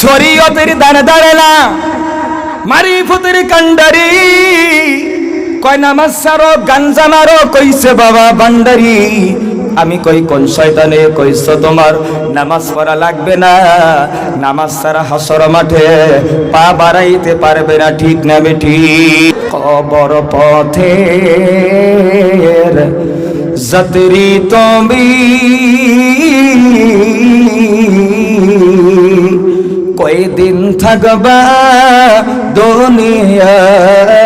শরীয়তের দানে দাঁড়ে না। মারিফতের কান্ডারি কয়, নামাজ সারো গাঞ্জা মারো, কইছে বাবা বান্ডারি আমি কই, কোন শয়তানে? কইছ, তোমার নামাজ পড়া লাগবে না। নামাজ সারা হাসর মাঠে পা বাড়াইতে পারবে না, ঠিক না বেঠি কবর পথে যতরি তুমি। কয়দিন থাকবা দুনিয়ায়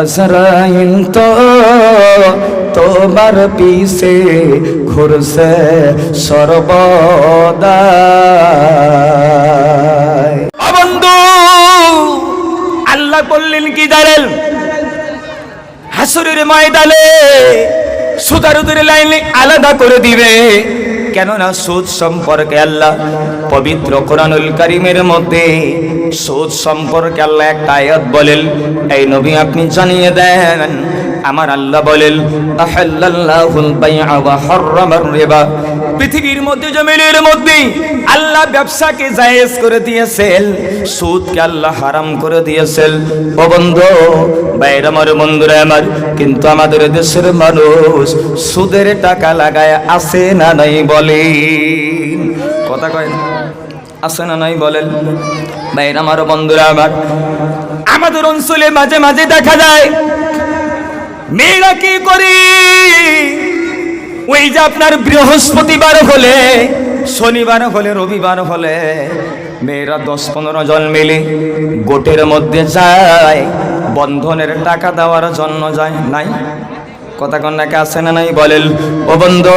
আজরাইল তো তোমার পিছে ঘুরছে সর্বদা বন্ধু, আল্লাহ বললেন কি জানেন? হাসুরের ময়দানে সুতারুদের লাইনে আলাদা করে দিবে। কেননা সুদ সম্পর্কে আল্লাহ পবিত্র কোরআনুল করিমের মধ্যে সুদ সম্পর্কে আল্লাহ একটা আয়াত বলেন, এই নবী, আপনি জানিয়ে দেন। আমার আল্লাহ বলেন, আহাল্লাল্লাহুল বাইআ ওয়া হাররামার রিবা। পৃথিবীর মধ্যে, জমিনের মধ্যে আল্লাহ ব্যবসাকে জায়েজ করে দিয়েছেন, সুদকে আল্লাহ হারাম করে দিয়েছেন ও বন্ধু বাইরে আমার, বন্ধুরা আমার, কিন্তু আমাদের দেশের মানুষ সুদের টাকা লাগায় আছে না নাই বলে কথা কয় না? আছে না নাই বলেন বাইরে আমার, বন্ধুরা আমার, আমাদের অঞ্চলে মাঝে মাঝে দেখা যায়, মেয়েরা কি করি ওই যে আপনার বৃহস্পতিবার হলে, শনিবার হলে, রবিবার হলে, মেয়েরা দশ পনেরো জন মিলে গোটের মধ্যে যায়, বন্ধনের টাকা দেওয়ার জন্য যায়, নাই? কথা কন্যাকে আসে না নাই? বলেন, ও বন্ধু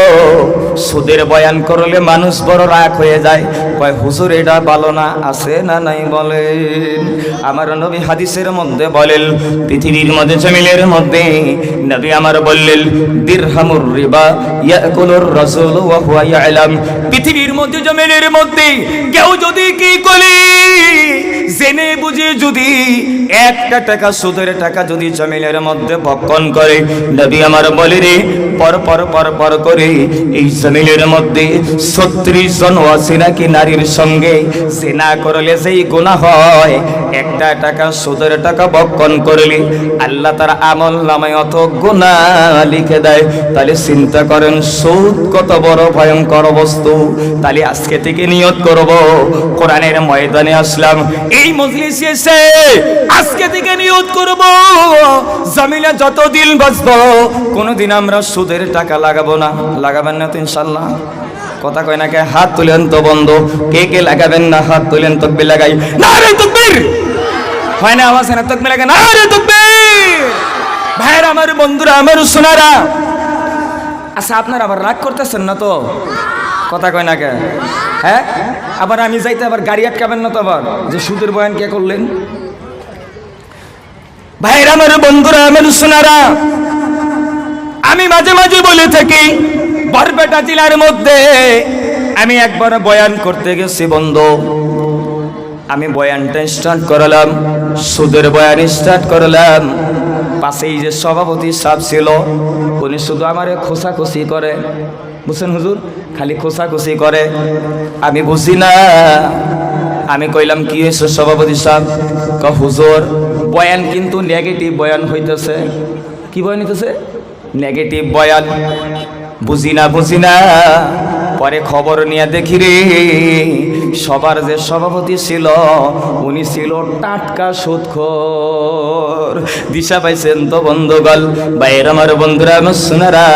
সুদের বয়ান করলে মানুষ বড় রাগ হয়ে যায়। কয়, হুজুর, এটা ভালো না, আছে না নাই? বলেন। আমার নবী হাদিসের মধ্যে বলেন, পৃথিবীর মধ্যে জমিলের মধ্যে নবী আমার বললেন, দিরহামুর রিবা ইয়াকুলুর রাসূল ওয়া হুয়া ইয়ালাম। পৃথিবীর মধ্যে জমিলের মধ্যে কেউ যদি কি করে, জেনে বুঝে যদি একটা টাকা, সুদের টাকা যদি জমিনের মধ্যে ভক্ষণ করে, নবী আমার বলে রে, পর পর পর পর করে এই জমিনের মধ্যে ছত্রিশ জন আছে নাকি নারীর সঙ্গে? সেনা করলে সেই গুণা হয়, একটা টাকা, সুদের টাকা ভক্ষণ করলে আল্লাহ তার আমল নামায় অত গুণা লিখে দেয়। তাহলে চিন্তা করেন, সুদ কত বড় ভয়ঙ্কর বস্তু। তাহলে আজকে থেকে নিয়ত করব, কোরআনের ময়দানে আসলাম। এই মজলিসে এসে আজকে থেকে নিয়ত করব জমিনে যতদিন বাঁচবো, কোনোদিন আমরা সুদের টাকা লাগাবো না। লাগাবেন না তো ইনশাল্লাহ কথা কয় না কে? হাত তুলেন তো বন্ধ। কে কে লাগাবেন না? হাত তুলেন তকবি লাগাই। না রে তকবির! হয় না আওয়াজ না? তকবি লাগাই না রে তকবির! ভাইয়ের, আমার বন্ধুরা, আমার সোনারা আচ্ছা আপনারা আবার রাগ করতেছেন না তো? কথা কয় না কে? হ্যাঁ? আবার আমি যাইতে আবার গাড়ি আটকাবেন না তো আবার? যে সুদের বয়ান কে করলেন? ভাইয়ের, আমার বন্ধুরা, আমার সোনারা আমি মাঝে মাঝে বলে থাকি বরপেটা জেলার মধ্যে আমি একবার বয়ান করতে গেছি, বন্ধু। আমি বয়ানটা স্টার্ট করলাম, সুদের বয়ান স্টার্ট করলাম। পাশেই যে সভাপতি সাহ ছিল, উনি শুধু আমারে খোসাখুসি করে। বুঝছেন হুজুর? খালি খোসাখুসি করে। আমি বুঝি না, আমি কইলাম, কি হয়েছে সভাপতি সাহেব? ক হুজুর, বয়ান কিন্তু নেগেটিভ বয়ান হইতেছে। কি বয়ান হইতেছে? নেগেটিভ বয়ান। বুঝি না বুঝি না পরে খবর নিয়ে দেখি রে, সবার যে সভাপতি ছিল, উনি ছিল টাটকা সুদখোর। দিশা পাইছেন তো বন্ধুগল বাইর আমার বন্ধুরা সোনারা,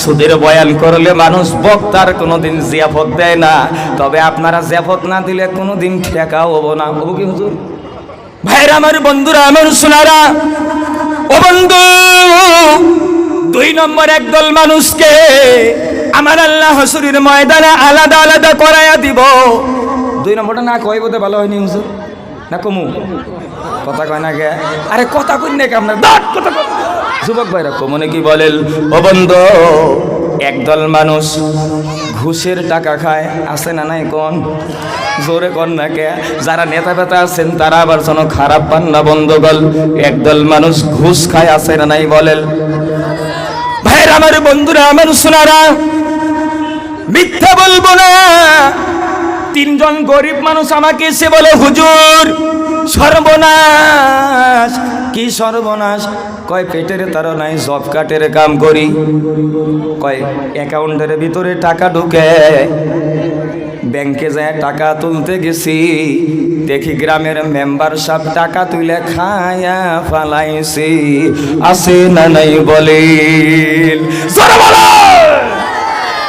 সুদের বয়ান করলে মানুষ বক্তার কোনোদিন জিয়াফত দেয় না। তবে আপনারা জিয়াফত না দিলে কোনোদিন ঠেকা হব না। হব কি হুজুর? ভাইরা আমার বন্ধুরা, আমার সোনারা, ও বন্ধু দুই নম্বর একদল মানুষকে আমার আল্লাহ হসুরির ময়দানে আলাদা আলাদা করাইয়া দিব। দুই নম্বরটা না কই বোধে ভালো হয়নি হুজুর। না কমু। কথা কয় না আরে কথা কই না আপনার? দাঁত কথা কয়। যুবক ভাইরা, কমনে কি বলেন? ও বন্ধু, একদল মানুষ ঘুষের টাকা খায়, আছে না নাই কোন? জোরে কর না কে? যারা নেতা পেতা আছেন, তারা আবার যেন খারাপ পান না বন্ধুগল একদল মানুষ ঘুষ খায়, আছে না নাই বলেন? আমার বন্ধুরা, আমার সোনারা, মিথ্যা বলব না। তিনজন গরিব মানুষ আমাকে এসে বলে, হুজুর, সর্বনাশ। কি সর্বনাশ? কয়, পেটের তার নাই, জব কাটের কাম করি। কয়, অ্যাকাউন্টের ভিতরে টাকা ঢুকে। ব্যাংকে যায় টাকা তুলতে গেছি। দেখি গ্রামের মেম্বার সব টাকা তুলে খায়া ফালাইছি। আসে না নাই বলে!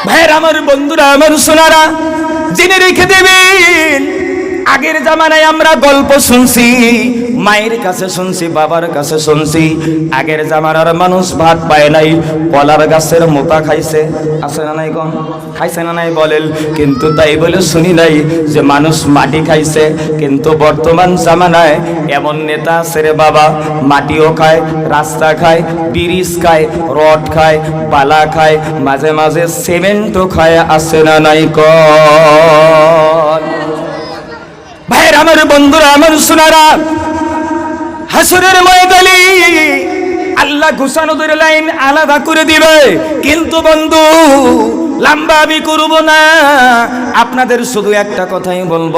ভাইয়ের আমার বন্ধুরা, আমার সোনারা, জেনে রেখে দেবেন, আগের জামানায় আমরা গল্প শুনছি। মায়ের কাছে শুনছি, বাবার কাছে শুনছি। আগের জামানার মানুষ ভাত পায় নাই, কলার গাছের মোতা খাইছে। আছে না নাই কম খাইছে না নাই বলেন। কিন্তু তাই বলে শুনি নাই যে মানুষ মাটি খাইছে। কিন্তু বর্তমান জামানায় এমন নেতা আছে রে বাবা, মাটিও খায়, রাস্তা খায়, ব্রিজ খায়, রড খায়, বালা খায়, মাঝে মাঝে সিমেন্টও খায়, আছে না নাই কন ভাইয়ের আমার বন্ধুরা, আমার সোনারা হাসুরের ময়দালি আল্লাহ ঘুষানোদের লাইন আলাদা করে দিবে। কিন্তু বন্ধু, লম্বা আমি করব না। আপনাদের শুধু একটা কথাই বলব।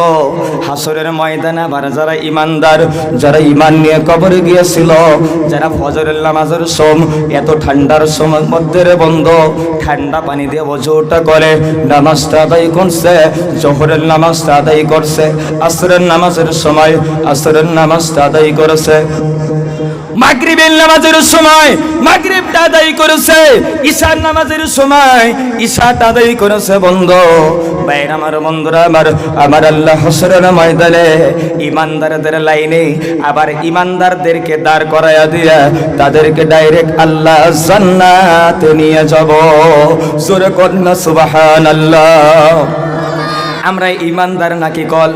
হাসরের ময়দানে আবার যারা ইমানদার, যারা ইমান নিয়ে কবরে গিয়েছিল, যারা ফজরের নামাজের সোম, এত ঠান্ডার সময় মধ্যে বন্ধ, ঠান্ডা পানি দিয়ে বজুটা করে, নামাজটা আদায় করছে, জোহরের নামাজটা আদায় করছে, আসরের নামাজের সময় আসরের নামাজটা আদায় করেছে। মাগরিবের নামাজের সময় মাগরিবটা আদায় করেছে, ঈশার নামাজের সময় ঈশাটা আদায় করেছে বন্ধ। বাইর আমার বন্ধুরা, আমার আমার আল্লাহ হসরের ময়দানে ইমানদারদের লাইনে আবার ইমানদারদেরকে দাঁড় করায়া দিয়া তাদেরকে ডাইরেক্ট আল্লাহ জান্নাতে নিয়ে যাব। সুরে কন্যা সুবহানাল্লাহ। আমরা ইমানদার নাকি কল?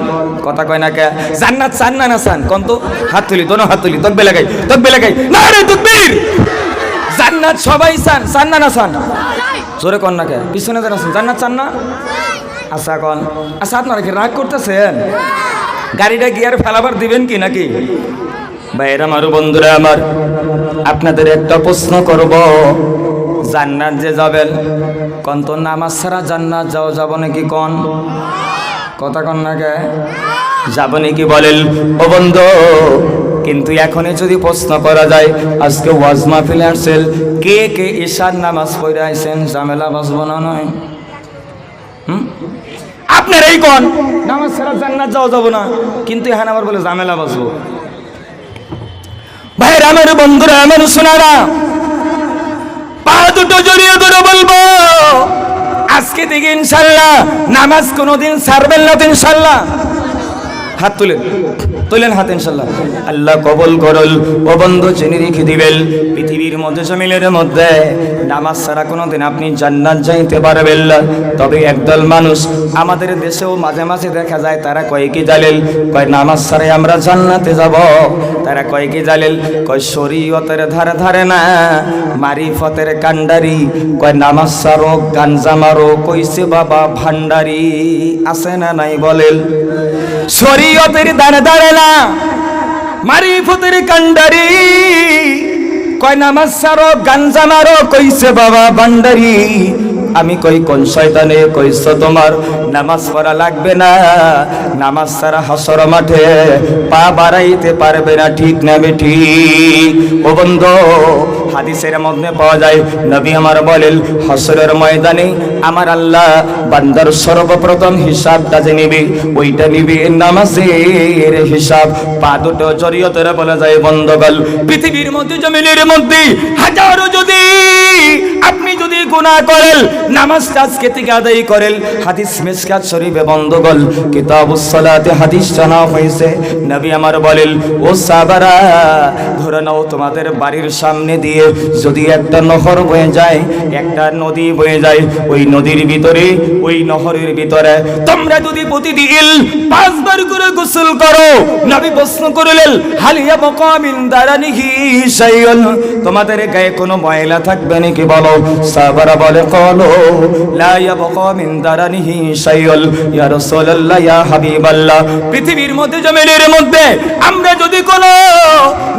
কথা কয় না কে? জান্নাত চান না না চান? কোন তো? হাত তুলি, দোনো হাত তুলি তকবে লাগাই তকবে লাগাই। না রে তকবীর জান্নাত সবাই চান চান না না চান? জোরে কন না কে? পিছনে যারা আছেন, জান্নাত চান না? আচ্ছা কন? আচ্ছা আপনারা কি রাগ করতেছেন? গাড়িটা গিয়ার ফেলাবার দিবেন কি নাকি? ভাইয়ের আমার, বন্ধুরা আমার, আপনাদের একটা প্রশ্ন করব। জান্নাত যে যাবেন। কন তো নামাজ ছাড়া জান্নাত যাও, যাব নাকি কন? কথা কন না কে? যাব নাকি বলেন। ও বন্ধু, কিন্তু এখনই যদি প্রশ্ন করা যায়, আজকে ওয়াজ মাহফিলে আসছেন, কে কে ঈশার নামাজ পড়ে আইছেন? ঝামেলা বাসবো না নয়। হুম? আপনার এই কন? নামাজ ছাড়া জান্নাত যাওয়া যাব না। কিন্তু এখানে আবার বলে ঝামেলা বাসবো ভাইয়ের আমার বন্ধুরা, আমার শোনারা দুটো জড়িয়ে ধরে বলব আজকে থেকে ইনশাল্লাহ নামাজ কোনোদিন ছাড়বেন না ইনশাল্লাহ। হাত তুলেন তুলেন হাত ইনশাল্লাহ। আল্লাহ কবল করল ও বন্ধ চিনি রেখে দিবেন, পৃথিবীর মধ্যে জমিলের মধ্যে নামাজ ছাড়া কোনোদিন আপনি জান্নাত যাইতে পারবেন না। তবে একদল মানুষ আমাদের দেশেও মাঝে মাঝে দেখা যায়, তারা কয়, কি জালেল? কয়, নামাজ ছাড়াই আমরা জান্নাতে যাব। তারা কয়, কি জালেল? কয়, শরীয়তের ধারে ধারে না, মারিফতের কান্ডারি কয়, নামাজ সারো গাঞ্জা মারো, কইছে বাবা ভান্ডারি আছে না নাই বলেন? শরীয়তের দাঁড়ে দাঁড়ে না মারিফতের কান্ডারি কয়, নামাজ সারো গাঞ্জা মারো, কইছে বাবা ভান্ডারি আমি কই, কোন শয়তানে? কইছ তোমার, নামাজ পড়া লাগবে না, নামাজ সারা হাসর মাঠে পা বাড়াইতে পারবে না, ঠিক না বেঠি ও বন্ধু হাদিসের মধ্যে পাওয়া যায়, নবী আমার বলেন, হাসরের ময়দানে আমার আল্লাহ বান্দার সর্বপ্রথম হিসাবটা যে নিবে, ওইটা নিবে নামাজের হিসাব। পা দুটো জড়িয়তের বলা যায় বন্ধগল। পৃথিবীর মধ্যে, জমিনের মধ্যে হাজারো যদি আপনি যদি গুনাহ করেন নামাজ আজকে থেকে আদায় করেন। হাদিস মিসকাত শরীফে বন্ধগল কিতাবুস সালাতে হাদিস জানা হয়েছে। নবী আমার বলেন, ও সাবারা ধরে নাও তোমাদের বাড়ির সামনে দিয়ে যদি একটা নহর বয়ে যায়, একটা নদী বয়ে যায়, ওই নদীর ভিতরে, ওই নহরের ভিতরে তোমরা যদি প্রতিদিন পাঁচবার করে গোসল করো, নবী প্রশ্ন করলেন হালিয়া বকামিন দারানিহি শাইউন? তোমাদের গায়ে কোনো ময়লা থাকবে নাকি বলো? সাহাবারা বলে, কলো, লা ইয়াবকা মিন দারানিহি শাইউল ইয়া রাসূলুল্লাহ, ইয়া হাবিবাল্লাহ, পৃথিবীর মধ্যে, জমিনের মধ্যে আমরা যদি কোনো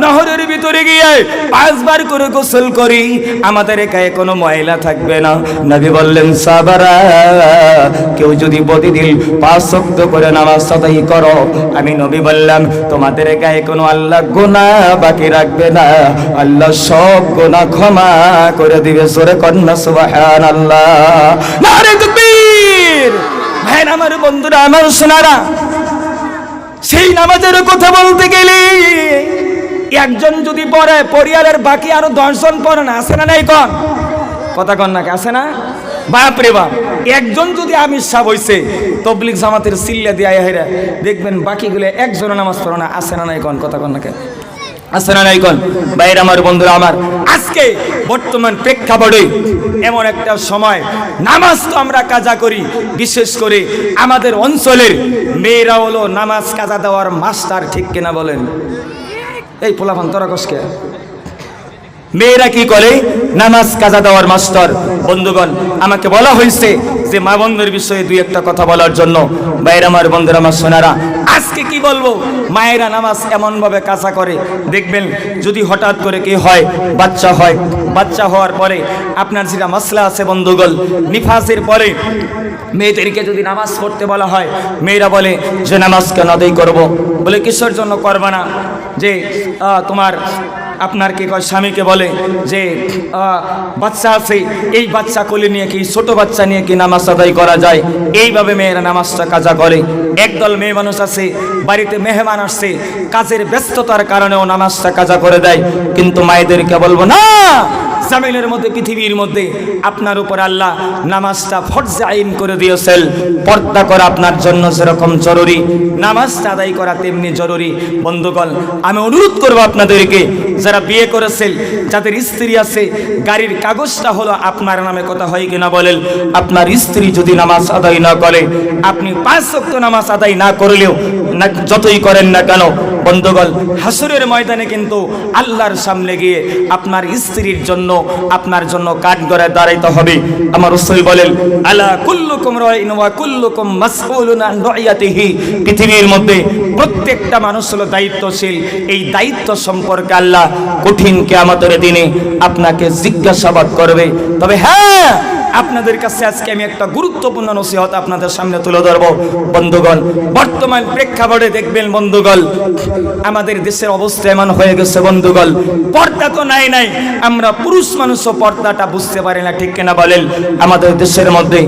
নহরের ভিতরে গিয়ে পাঁচবার করে গোসল করি, আমাদের গায়ে কোনো ময়লা থাকবে না। নবী বললেন, সাবারা, কেউ যদি প্রতিদিন পাঁচ শক্ত করে নামাজ আদায় করো, আমি নবী বললাম, তোমাদের গায়ে কোনো আল্লাহ গুনাহ বাকি রাখবে না। আল্লাহ সব গুনাহ ক্ষমা করে দিবে সরে কন্যা সুবাহান আল্লাহ নারে তকবীর! ভাই আমার বন্ধুরা, আমার সোনারা, সেই নামাজের কথা একজন যদি পড়ে, পরিয়ালের বাকি আরও দশজন পড়ে না আসে না নাই কন? কথা কন নাকি আসে না? বাপ রে বাপ, একজন যদি আমির সাহ হইছে তবলিক জামাতের সিল্লা দিয়ে হেরা, দেখবেন বাকিগুলো একজন নামাজ পড়ে না আসে না নাই কন? কথা কন নাকি আসসালাম আলাইকুম বাইরে আমার, বন্ধুরা আমার, আজকে বর্তমান প্রেক্ষাপটে এমন একটা সময়, নামাজ তো আমরা কাজা করি, বিশেষ করে আমাদের অঞ্চলের মেয়েরা হলো নামাজ কাজা দেওয়ার মাস্টার, ঠিক কিনা বলেন? এই পোলাপান তোরা কসকে মেয়েরা কি করে? নামাজ, কাজা দেওয়ার মাস্টার। বন্ধুগণ, আমাকে বলা হয়েছে যে মা বন্ধুর বিষয়ে দুই একটা কথা বলার জন্য। বাইরে আমার বন্ধুরা, আমার সোনারা, আজকে কি বলব? মায়েরা নামাজ এমন ভাবে কাজা করে। দেখবেন, যদি হঠাৎ করে কি হয়, বাচ্চা হয়। বাচ্চা হওয়ার পরে আপনার যেটা মাসলা আছে বন্ধুগণ, নিফাসের পরে মেয়েদেরকে যদি নামাজ পড়তে বলা হয়, মেয়েরা বলে, যে নামাজ কেন আদায় করব? বলে, কিসের জন্য করবে না? যে আহ, তোমার আপনার কি কয় স্বামীকে বলে যে বাচ্চা আছে, এই বাচ্চা কোলে নিয়ে কি, ছোট বাচ্চা নিয়ে কি নামাজ আদায় করা যায়? এইভাবে মেয়েরা নামাজটা কাজা করে। একদল মেয়ে মানুষ আছে, বাড়িতে মেহমান আসছে, কাজের ব্যস্ততার কারণেও নামাজটা কাজা করে দেয়। কিন্তু মায়েদেরকে বলব, না, জামিনের মধ্যে, পৃথিবীর মধ্যে আপনার উপর আল্লাহ নামাজটা ফরজে আইন করে দিয়েছেন। পর্দা করা আপনার জন্য যেরকম জরুরি। নামাজটা আদায় করা তেমনি জরুরি। বন্ধুগণ, আমি অনুরোধ করব আপনাদেরকে যারা বিয়ে করেছেন যাদের স্ত্রী আছে, গাড়ির কাগজটা হলো আপনার নামে কথা হয় কিনা বলেন। আপনার স্ত্রী যদি নামাজ আদায় না করে, আপনি পাঁচ শক্ত নামাজ আদায় না করলেও, না, যতই করেন না কেন, বন্ধুগণ, হাসুরের ময়দানে কিন্তু আল্লাহর সামনে গিয়ে আপনার স্ত্রীর জন্য, আপনার জন্য কাঠ গড়ে দাঁড়াইতে হবে। আমার রসুল বলেন, আলা কুল্লুকুম রাইন ওয়া কুল্লুকুম মাসউলুন আন রাইয়াতিহি। পৃথিবীর মধ্যে প্রত্যেকটা মানুষ হলো দায়িত্বশীল। এই দায়িত্ব সম্পর্কে আল্লাহ কঠিন কিয়ামতের দিনে আপনাকে জিজ্ঞাসাবাদ করবে তবে হ্যাঁ আপনাদের কাছে আজকে আমি একটা গুরুত্বপূর্ণ নসিহত আপনাদের সামনে তুলে ধরবো। বন্ধুগণ, বর্তমান প্রেক্ষাপটে দেখবেন বন্ধুগণ, আমাদের দেশের অবস্থা এমন হয়ে গেছে বন্ধুগণ, পর্দা তো নাই নাই, আমরা পুরুষ মানুষও পর্দাটা বুঝতে পারি না, ঠিক কিনা বলেন? আমাদের দেশের মধ্যে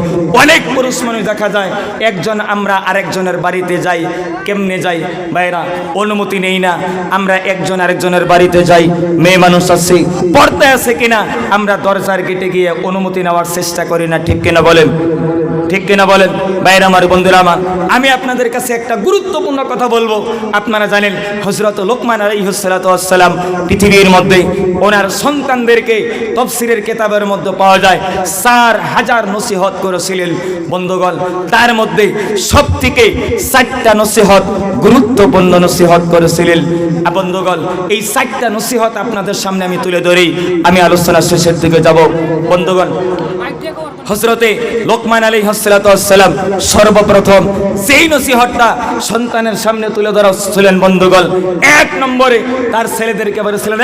অনেক পুরুষ মানুষ দেখা যায়, একজন আমরা আরেকজনের বাড়িতে যাই, কেমনে যাই? ভাইরা, অনুমতি নেই না, আমরা একজন আরেকজনের বাড়িতে যাই, মেয়ে মানুষ আছে পর্দা আছে কিনা? আমরা দরজার গেটে গিয়ে অনুমতি নেওয়ার চেষ্টা করি না, ঠিক কিনা বলেন? ঠিক কিনা বলেন? বাইরে আমার বন্ধুরা আমার, আমি আপনাদের কাছে একটা গুরুত্বপূর্ণ কথা বলব। আপনারা জানেন হজরত লোকমান আলাইহসালাম পৃথিবীর মধ্যে ওনার সন্তানদেরকে তফসিরের কেতাবের মধ্যে পাওয়া যায়। চার হাজার নসিহত করেছিলেন বন্ধুগণ। তার মধ্যে সব থেকে চারটা নসিহত গুরুত্বপূর্ণ নসিহত করেছিলেন। বন্ধুগণ, এই চারটা নসিহত আপনাদের সামনে আমি তুলে ধরি। আমি আলোচনা শেষের দিকে যাব। বন্ধুগণ হজরতে লোকমান আলী হাসালাম সর্বপ্রথম সেই নসিহতটা সন্তানের সামনে তুলে ধরা ছিলেন বন্ধুগণ, এক নম্বরে তার ছেলেদেরকে বলেছিলেন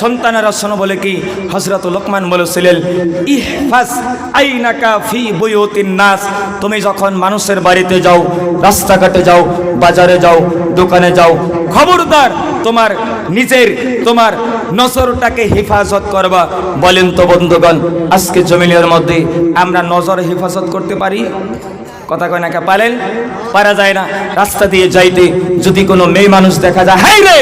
সন্তানেরা শোনো বলে কি? হজরত লোকমান বলেছিলেন ইহফাস আইনাকা ফি বুয়ুতিন নাস। তুমি যখন মানুষের বাড়িতে যাও, রাস্তাঘাটে যাও, বাজারে যাও, দোকানে যাও খবরদার, তোমার নিজের, তোমার নজরটাকে হেফাজত করবা। বলেন তো বন্ধুগণ, আজকে জমিনের মধ্যে আমরা নজর হেফাজত করতে পারি? কথা কয় না কে? পারেন পারা যায় না। রাস্তা দিয়ে যাইতে যদি কোনো মেয়ে মানুষ দেখা যায় হাই রে!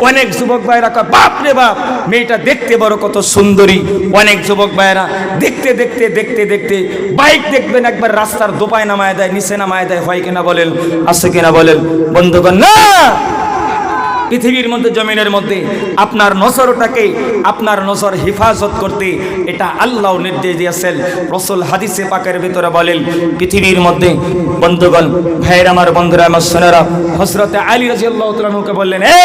অনেক যুবক ভাইরা কয়, বাপ রে বাপ! মেয়েটা দেখতে বড় কত সুন্দরী। অনেক যুবক ভাইরা দেখতে দেখতে দেখতে দেখতে বাইক দেখবেন একবার রাস্তার দোপায় নামায় দেয়, নিচে নামায় দেয়, হয় কিনা বলেন? আছে কিনা বলেন? বন্ধুগণ, না! পৃথিবীর মধ্যে, জমিনের মধ্যে আপনার নজরটাকে, আপনার নজর হেফাজত করতে এটা আল্লাহ নির্দেশ দিয়েছেন। রসুল হাদিসে পাকের ভিতরে বলেন, পৃথিবীর মধ্যে বন্ধুগণ, ভাইয়ের আমার বন্ধুরা, আমার সোনারা হসরতে আলী রাজি আল্লাহ বললেন, এ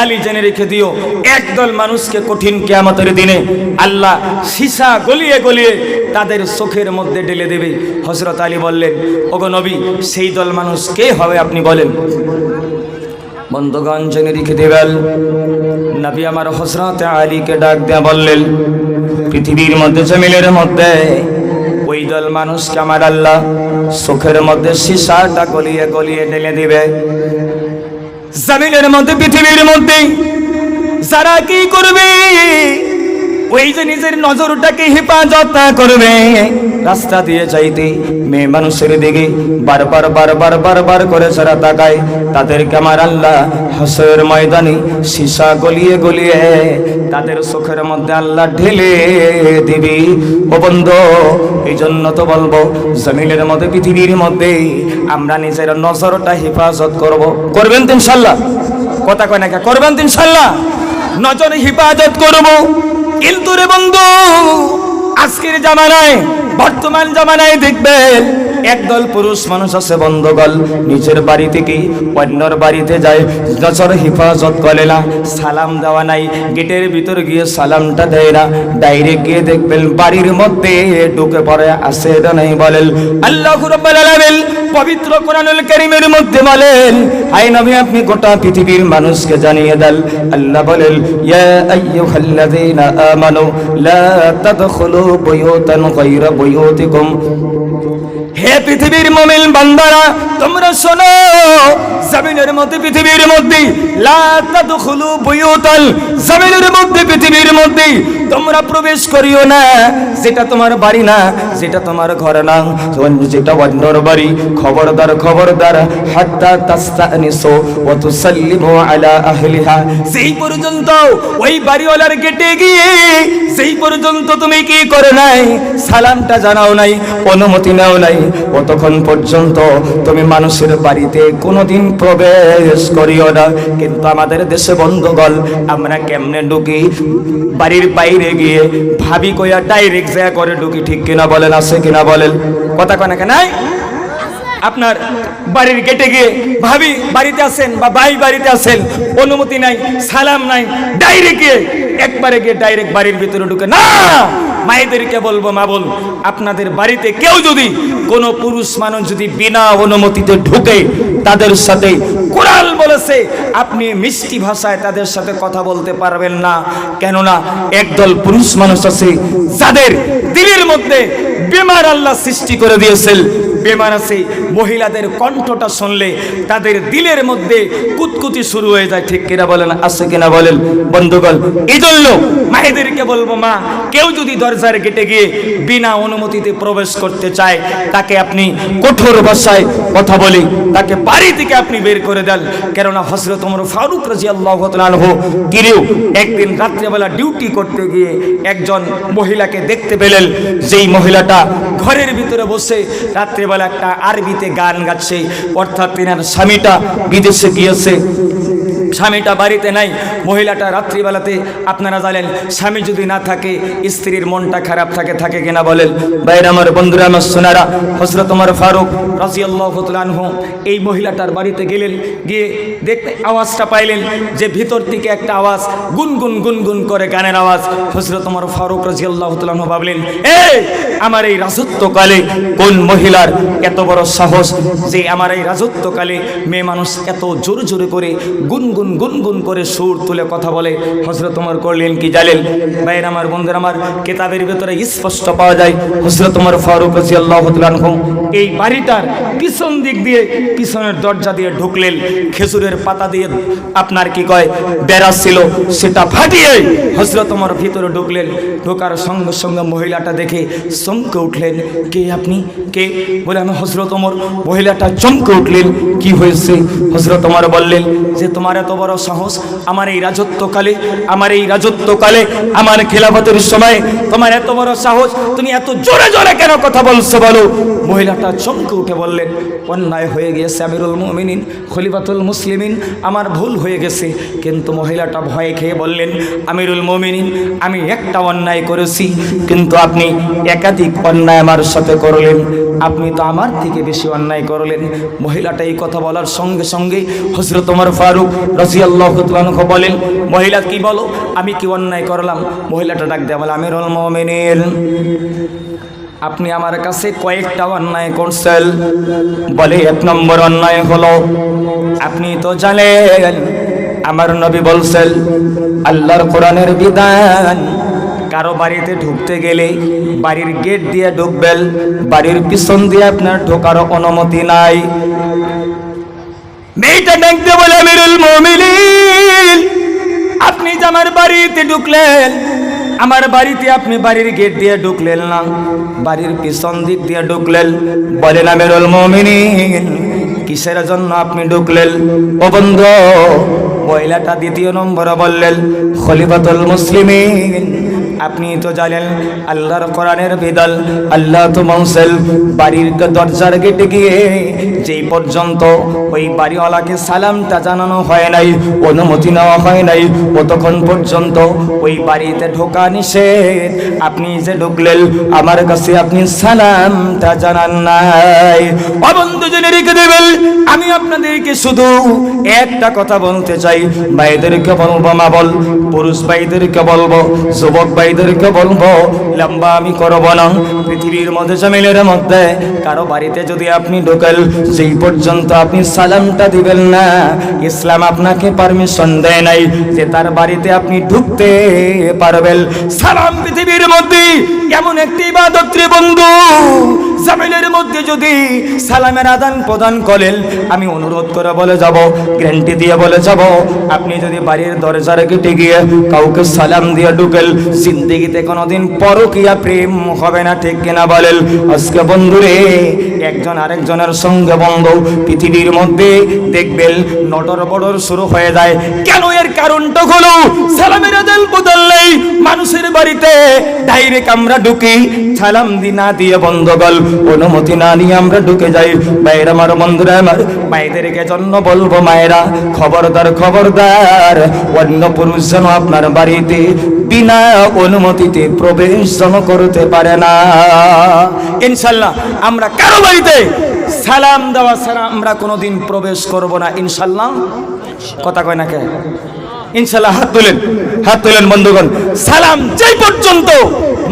আলী, জেনে রেখে দিও, একদল মানুষকে কঠিন কেয়ামতের দিনে আল্লাহ সিসা গলিয়ে গলিয়ে তাদের চোখের মধ্যে ঢেলে দেবে। হজরত আলী বললেন, ওগো নবী, সেই দল মানুষ কে হবে আপনি বলেন? বন্ধুগণ জেনে রেখে দেবেন, নবী আমার হসরত আলীকে ডাক দেয়া বললেন, পৃথিবীর মধ্যে জমিলের মধ্যে ওই দল মানুষকে আমার আল্লাহ চোখের মধ্যে সিসাটা গলিয়ে গলিয়ে ঢেলে দিবে। জমিনের মধ্যে, পৃথিবীর মধ্যে যারা কি করবে? ওই যে নিজের নজরটাকে হেফাজত করবে, রাস্তা দিয়ে যাইতে মেয়ে মানুষের দিকে বারবার বারবার বারবার করে যারা তাকায়, তাদেরকে আমার আল্লাহ হাসের ময়দানে সীসা গলিয়ে গলিয়ে তাদের চোখের মধ্যে আল্লাহ ঢেলে দিবি। ও বন্ধু এই জন্য তো বলব, জমিনের মধ্যে, পৃথিবীর মধ্যে আমরা নিজের নজরটা হেফাজত করব। করবেন তো ইনশাল্লাহ? কথা কয় না? করবেন তো ইনশাল্লাহ? নজর হেফাজত করব। কিন্তু রে বন্ধু, আজকের জামানায়, বর্তমান জামানায় দেখবেন একদল পুরুষ মানুষ আছে বন্ধগল নিজের বাড়ি থেকে অন্যর বাড়িতে যায় নজর হেফাজত করে না, সালাম দেওয়া নাই, গেটের ভিতর গিয়ে সালামটা দেয় না। ডাইরেক্ট গিয়ে দেখবেন বাড়ির মধ্যে ঢুকে পড়ে, আসে নাই বলেন। আল্লাহ রাব্বুল পবিত্র কোরআনুল কারীমের মধ্যে বলেন আই নবী, আপনি গোটা পৃথিবীর মানুষকে জানিয়ে দেন। আল্লাহ বলেন, ইয়া আইয়ুহাল্লাযীনা আমানু লা তাদখুলু বুয়ুতান গায়রা বুয়ুতিকুম। হে পৃথিবীর মুমিন বান্দারা, তোমরা শোনো, জমিনের মধ্যে পৃথিবীর মধ্যে, লা তাদখুলু বুয়ুতান জমিনের মধ্যে পৃথিবীর মধ্যে তোমরা প্রবেশ করিও না। যেটা তোমার বাড়ি না, যেটা তোমার ঘর না যেটা অন্যর বাড়ি, খবরদার খবরদার, হাত্তা তাস্তানিসু ওয়া তুসাল্লিমু আলা আহলিহা। সেই পর্যন্ত ওই বাড়িওয়ালার গেটে গিয়ে সেই পর্যন্ত তুমি কি করে নাই, সালামটা জানাও নাই, অনুমতি নাও নাই অতক্ষণ পর্যন্ত তুমি মানুষের বাড়িতে কোনোদিন প্রবেশ করিও না। কিন্তু আমাদের দেশে বন্ধগল আমরা কেমনে ঢুকি? বাড়ির বাইরে গিয়ে ভাবি কইয়া ডাইরেক্ট যা করে ঢুকি, ঠিক কিনা বলেন, আছে কিনা বলেন? কথা কয় না কেন? আপনার বাড়ির গেটে গিয়ে ভাবি, বাড়িতে আছেন বা ভাই বাড়িতে আছেন, অনুমতি নাই, সালাম নাই ডাইরেক্ট গিয়ে একবারে গিয়ে ডাইরেক্ট বাড়ির ভিতরে ঢুকে, না! মায়েদেরকে বলব, মা বল আপনাদের বাড়িতে কেউ যদি কোনো পুরুষ মানুষ যদি বিনা অনুমতিতে ঢুকে তাদের সাথে কোরআন বলেছে, আপনি মিষ্টি ভাষায় তাদের সাথে কথা বলতে পারবেন না। কেননা একদল পুরুষ মানুষ আছে, যাদের দিলের মধ্যে বেমার আল্লাহ সৃষ্টি করে দিয়েছেন। আছে, মহিলাদের কণ্ঠটা শুনলে তাদের দিলের মধ্যে কুতকুতি শুরু হয়ে যায়। ঠিক কিনা বলেন? আছে কিনা বলেন? বন্ধুগণ এই জন্য মায়েদেরকে বলব, মা, কেউ যদি দরজার গেটে গিয়ে বিনা অনুমতিতে প্রবেশ করতে চায়, তাকে আপনি কঠোর ভাষায় কথা বলি। তাকে বাড়ি থেকে আপনি বের করে দেন। কেননা হজরত ওমর ফারুক রাজি আল্লাহ গিরেও একদিন রাত্রেবেলা ডিউটি করতে গিয়ে একজন মহিলাকে দেখতে পেলেন। যেই মহিলাটা ঘরের ভিতরে বসে রাত্রেবেলা একটা আরবিতে গান গাচ্ছে অর্থাৎ তিনার স্বামীটা বিদেশে গিয়েছে। স্বামীটা বাড়িতে নাই, মহিলাটা রাত্রিবেলাতে আপনারা জানেন, স্বামী যদি না থাকে, স্ত্রীর মনটা খারাপ থাকে থাকে কিনা বলেন। বাইরে আমার বন্ধুরা, আমার সোনারা হজরত আমার ফারুক রাজিয়াল্লাহ এই মহিলাটার বাড়িতে গেলেন, গিয়ে দেখতে আওয়াজটা পাইলেন যে ভিতর থেকে একটা আওয়াজ, গুনগুন গুনগুন করে গানের আওয়াজ। হজরত আমার ফারুক রাজিয়াল্লাহ আনহু ভাবলেন এ আমার এই রাজত্বকালে কোন মহিলার এত বড় সাহস যে আমার এই রাজত্বকালে মেয়ে মানুষ এত জোরে জোরে করে গুনগুন গুনগুন করে সুর তুলে কথা বলে। হজরত তোমার করলেন কি জানেন ভাইয়ের আমার বন্ধুর আমার, কেতাবের ভেতরে স্পষ্ট পাওয়া যায় হজরত তোমার ফারুক আল্লাহ এই বাড়িটার পিছন দিক দিয়ে পিছনের দরজা দিয়ে ঢুকলেন, খেজুরের পাতা দিয়ে আপনার কি কয় বেড়া ছিল, সেটা ফাটিয়ে হজরত তোমার ভিতরে ঢুকলেন। ঢোকার সঙ্গে সঙ্গে মহিলাটা দেখে চমকে উঠলেন, কে আপনি? কে? বলে আমি হজরত ওমর। মহিলাটা চমকে উঠলেন, কি হয়েছে? হজরত ওমর বললেন, যে তোমার এত বড় সাহস? আমার এই রাজত্বকালে, আমার এই রাজত্বকালে, আমার খেলাফতের সময় তোমার এত বড় সাহস? তুমি এত জোরে জোরে কেন কথা বলছো বলো? মহিলাটা চমকে উঠে বললেন, অন্যায় হয়ে গিয়েছে আমিরুল মুমিনিন, খলিফাতুল মুসলিমিন, আমার ভুল হয়ে গেছে। কিন্তু মহিলাটা ভয়ে খেয়ে বললেন, আমিরুল মুমিনিন, আমি একটা অন্যায় করেছি, কিন্তু আপনি একাধিক অন্যায় আমার সাথে করলেন। আপনি তো আমার থেকে বেশি অন্যায় করলেন। মহিলাটা এই কথা বলার সঙ্গে সঙ্গে হজরত ওমর ফারুক রাজিয়াল্লাহ বলেন, মহিলা কি বলো? আমি কি অন্যায় করলাম? মহিলাটা ডাক দেওয়া বলে, আমিরুল মুমিনিন, আপনি আমার কাছে কয়েকটা অন্যায় করছেন। বলে, এক নম্বর অন্যায় হলো, আপনি তো জানেন, আমার নবী বলছেন, আল্লাহর কোরআনের বিধান কারও বাড়িতে ঢুকতে গেলে বাড়ির গেট দিয়ে ঢুকবেন, বাড়ির পিছন দিয়ে আপনার ঢোকার অনুমতি নাই। মেয়েটা ডাকতে বলে, আমিরুল মুমিনিন, আপনি যে আমার বাড়িতে ঢুকলেন, আমার বাড়িতে আপনি বাড়ির গেট দিয়ে ঢুকলেন না, বাড়ির পিছন দিক দিয়ে ঢুকলেন। বলেন, আমিরুল মুমিনিন, কিসের জন্য আপনি ঢুকলেন? ও বন্ধু, মহিলাটা দ্বিতীয় নম্বরে বললেন, খলিফাতুল মুসলিমিন আপনি তো জানেন, আল্লাহর কোরআনের বিদল, আল্লাহ তো মনসেল বাড়ির দরজার গেটে গিয়ে যেই পর্যন্ত ওই বাড়িওয়ালাকে সালামটা জানানো হয় নাই, অনুমতি নেওয়া হয় নাই কতক্ষণ পর্যন্ত ওই বাড়িতে ঢোকা নিষেধ। আপনি যে ঢুকলেন, আমার কাছে আপনি সালামটা জানান নাই। অবন্ধু জেনে রেখে দেবেন, আমি আপনাদেরকে শুধু একটা কথা বলতে চাই। ভাইদেরকে বলব মা বল, পুরুষ ভাইদেরকে বলব, যুবক ভাইদেরকে বলব, লম্বা আমি করব না। পৃথিবীর মধ্যে জামিলের মধ্যে কারও বাড়িতে যদি আপনি ঢোকেন, সেই পর্যন্ত আপনি সালামটা দিবেন না। ইসলাম আপনাকে পারমিশন দেয় নাই যে তার বাড়িতে আপনি ঢুকতে পারবেন। সালাম পৃথিবীর মধ্যে এমন একটি ইবাদত বন্ধু, জামিলের মধ্যে যদি সালামের আদান প্রদান করেন, আমি অনুরোধ করে বলে যাব, গ্যারান্টি দিয়ে বলে যাব, আপনি যদি বাড়ির দরজা রেখে গিয়ে কাউকে সালাম দিয়ে ঢুকেল জিন্দিগিতে কোনোদিন পরকিয়া প্রেম হবে না, ঠিক কিনা বলেন? আজকে বন্ধুরে, একজন আরেকজনের সঙ্গে বন্ধ পৃথিবীর মধ্যে দেখবেন নটর বড়র শুরু হয়ে যায়। কেন এর কারণটা হলো? সালামের আদান প্রদান নেই, মানুষের বাড়িতে ডাইরেক্ট আমরা ঢুকি সালাম দি না দিয়ে বন্ধ গল অনুমতি না নিয়ে আমরা ঢুকে যাই। বাইরে আমার বন্ধুরা আমার মায়েদেরকে জন্য বলব মায়েরা, খবরদার খবরদার। অন্য পুরুষ যেন আপনার বাড়িতে বিনা অনুমতিতে প্রবেশ যেন করতে পারে না। ইনশাল্লাহ, আমরা কারও বাড়িতে সালাম দেওয়া ছাড়া আমরা কোনোদিন প্রবেশ করব না, ইনশাল্লাহ। কথা কয় না কে? ইনশাল্লাহ, হাত তুলেন হাত তুলেন বন্ধুগণ। সালাম যেই পর্যন্ত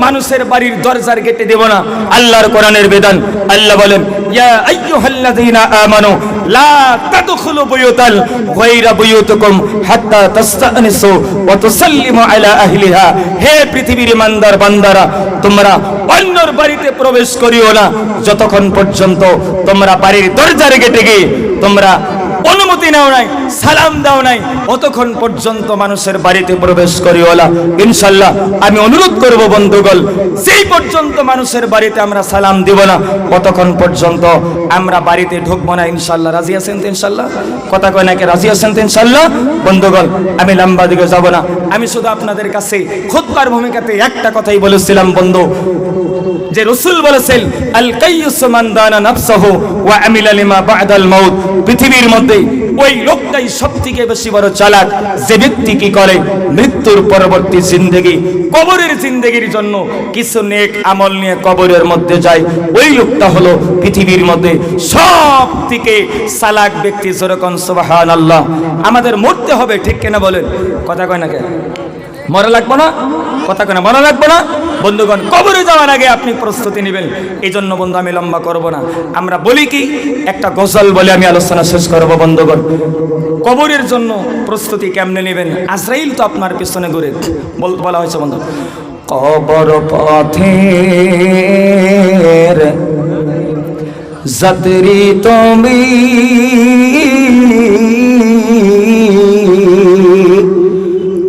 মানুষের বাড়ির দরজার গেটে দেব না। আল্লাহর কোরআনের বেদান। আল্লাহ বলেন, ইয়া আইয়ুহাল্লাযীনা আমানু, লা তাদখুলু বুয়ুতাল গায়রা বুয়ুতিকুম হাত্তা তাস্তানিসু ওয়া তুসাল্লিমু আলা আহলিহা। হে পৃথিবীর ইমানদার বান্দারা, তোমরা অন্যর বাড়িতে প্রবেশ করিও না। যতক্ষণ পর্যন্ত তোমরা বাড়ির দরজার গেটে গিয়ে তোমরা অনুমতি নাও নাই, সালাম দাও নাই। অতক্ষণ পর্যন্ত মানুষের বাড়িতে প্রবেশ করিওলা ইনশাল্লাহ, আমি অনুরোধ করব, বন্ধুগণ সেই পর্যন্ত মানুষের বাড়িতে আমরা সালাম দিব না, অতক্ষণ পর্যন্ত আমরা বাড়িতে ঢুকবো না, ইনশাল্লাহ। রাজি আছেন তো, ইনশাল্লাহ? কথা কয় নাকি রাজি আছেন তো, ইনশাল্লাহ? বন্ধুগণ, আমি লম্বা দিকে যাব না। আমি শুধু আপনাদের কাছে খুদবার ভূমিকাতে একটা কথাই বলেছিলাম, বন্ধু। যে রসুল বলেছেন, আল কাইয়ুস মান দানা নাফসাহু ওয়া আমিলা লিমা বাদাল মাউত। পৃথিবীর মধ্যে ওই লোকটাই সবথেকে বেশি বড় চালাক, যে ব্যক্তি কি করে মৃত্যুর পরবর্তী জিন্দেগি, কবরের জিন্দেগির জন্য কিছু নেক আমল নিয়ে কবরের মধ্যে যায়। ওই লোকটা হলো পৃথিবীর মধ্যে সব থেকে চালাক ব্যক্তি, যেরকম সুবহানাল্লাহ। আমাদের মরতে হবে, ঠিক কেনা বলেন? কথা কয় না কেন? মরা লাগবো না? কথা কেন মরা লাগবো না? বন্ধুগণ, কবরে যাওয়ার আগে আপনি প্রস্তুতি নেবেন। এই জন্য বন্ধু, আমি লম্বা করব না। আমরা বলি কি, একটা গজল বলে আমি আলোচনা শেষ করব, বন্ধুগণ। কবরের জন্য প্রস্তুতি কেমনে নেবেন? আজরাইল তো আপনার পিছনে ঘুরে। বল- হয়েছে, বন্ধু। কবর পথের যাত্রী তুমি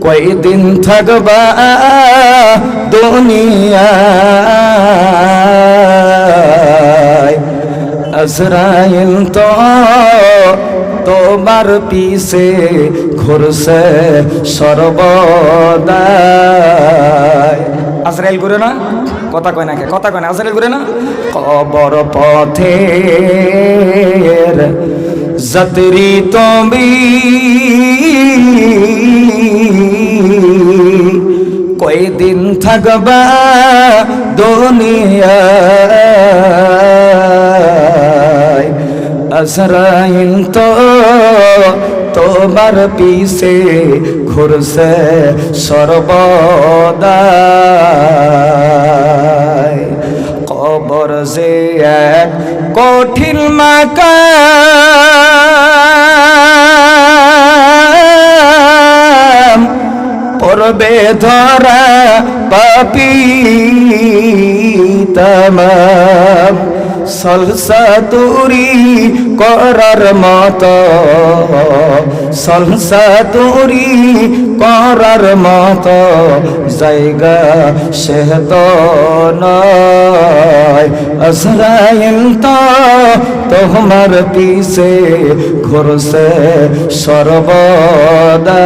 কয়দিন থাকবা দুনিয়ায় আজরাইল তো তোমার পিছে ঘুরছে সর্বদা আজরাইল ঘুরে না? কথা কয় না কে? কথা কয় না। আজরাইল ঘুরে না? কবর পথের যাত্রী তুমি। কয়দিন থাকবা দুনিয়ায়? আজরাইল তো তোমার পিছে ঘুরছে সর্বদা। যে এক কঠিন মাকা পরবে ধরা পাপি তামাম। সলসা তুরি করার মত, সলসা তুরি করার মত জায়গা সে তো তো তোমার পিছে ঘুরছে সর্বদা